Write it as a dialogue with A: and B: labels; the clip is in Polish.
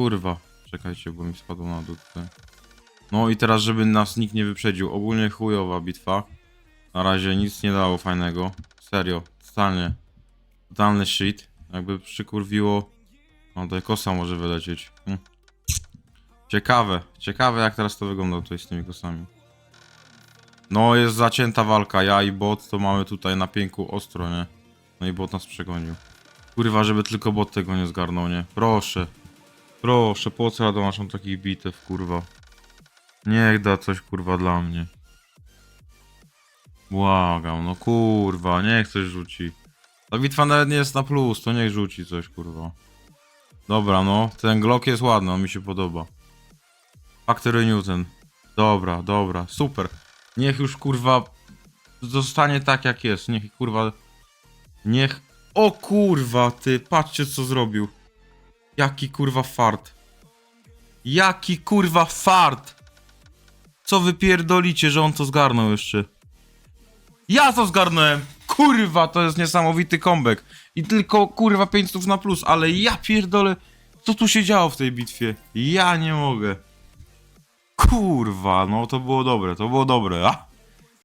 A: kurwa. Czekajcie, bo mi spadło na dół. No i teraz, żeby nas nikt nie wyprzedził. Ogólnie chujowa bitwa. Na razie nic nie dało fajnego. Serio, totalnie. Totalny shit. Jakby przykurwiło. No tutaj kosa może wylecieć. Hm. Ciekawe, ciekawe jak teraz to wygląda tutaj z tymi kosami. No jest zacięta walka, ja i bot to mamy tutaj na pięku ostro, nie? No i bot nas przegonił. Kurwa, żeby tylko bot tego nie zgarnął, nie? Proszę. Proszę, po co ja donoszą takich bitew, kurwa? Niech da coś, kurwa, dla mnie. Błagam, no kurwa, niech coś rzuci. Ta bitwa nawet nie jest na plus, to niech rzuci coś, kurwa. Dobra, no, ten Glock jest ładny, on mi się podoba. Factory Newton. Dobra, dobra, super. Niech już, kurwa, zostanie tak jak jest. Niech, kurwa, niech... O kurwa, ty, patrzcie co zrobił. Jaki kurwa fart. Jaki kurwa fart. Co wy pierdolicie, że on to zgarnął jeszcze? Ja to zgarnąłem! Kurwa, to jest niesamowity comeback. I tylko kurwa 500 na plus, ale ja pierdolę. Co tu się działo w tej bitwie? Ja nie mogę. Kurwa, no to było dobre, to było dobre. A?